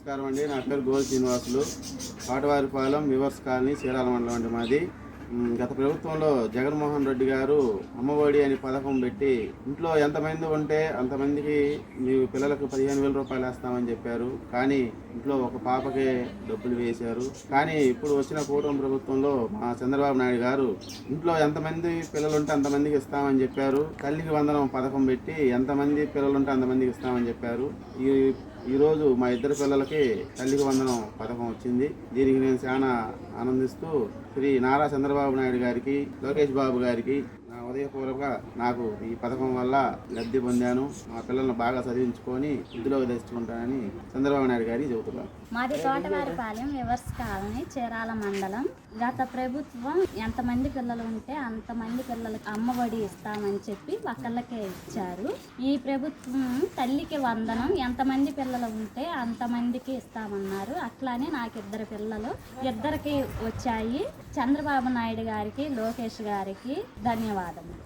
నమస్కారం అండి. నా పేరు గోల్ శ్రీనివాసులు. పాటవారిపాలెం వివర్స్ కాలనీ చీరాల మండలం అండి మాది. గత ప్రభుత్వంలో జగన్మోహన్ రెడ్డి గారు అమ్మఒడి అని పథకం పెట్టి ఇంట్లో ఎంతమంది ఉంటే అంతమందికి మీ పిల్లలకు పదిహేను వేల రూపాయలు వేస్తామని చెప్పారు. కానీ ఇంట్లో ఒక పాపకే డబ్బులు వేశారు. కానీ ఇప్పుడు వచ్చిన కూటమి ప్రభుత్వంలో మా చంద్రబాబు నాయుడు గారు ఇంట్లో ఎంతమంది పిల్లలు ఉంటే అంతమందికి ఇస్తామని చెప్పారు. తల్లికి వందనం పథకం పెట్టి ఎంతమంది పిల్లలు ఉంటే అంతమందికి ఇస్తామని చెప్పారు. ఈ ఈరోజు మా ఇద్దరు పిల్లలకి తల్లికి వందనం పథకం వచ్చింది. దీనికి నేను చాలా ఆనందిస్తూ శ్రీ నారా చంద్రబాబు నాయుడు గారికి లోకేష్ బాబు గారికి నా ఉదయపూర్వక నాకు ఈ పథకం వల్ల లబ్ధి పొందాను. మా పిల్లలను బాగా చదివించుకొని ఇందులోకి తెచ్చుకుంటానని చంద్రబాబు నాయుడు గారి చెబుతున్నారు. మాది తోటవారిపాలెం వివర్స్ కాలనీ చీరాల మండలం. గత ప్రభుత్వం ఎంతమంది పిల్లలు ఉంటే అంతమంది పిల్లలకి అమ్మఒడి ఇస్తామని చెప్పి ఒకళ్ళకే ఇచ్చారు. ఈ ప్రభుత్వం తల్లికి వందనం ఎంతమంది పిల్లలు ఉంటే అంతమందికి ఇస్తామన్నారు. అట్లానే నాకు ఇద్దరు పిల్లలు ఇద్దరికి వచ్చాయి. చంద్రబాబు నాయుడు గారికి లోకేష్ గారికి ధన్యవాదాలు. ధన్యవాదములు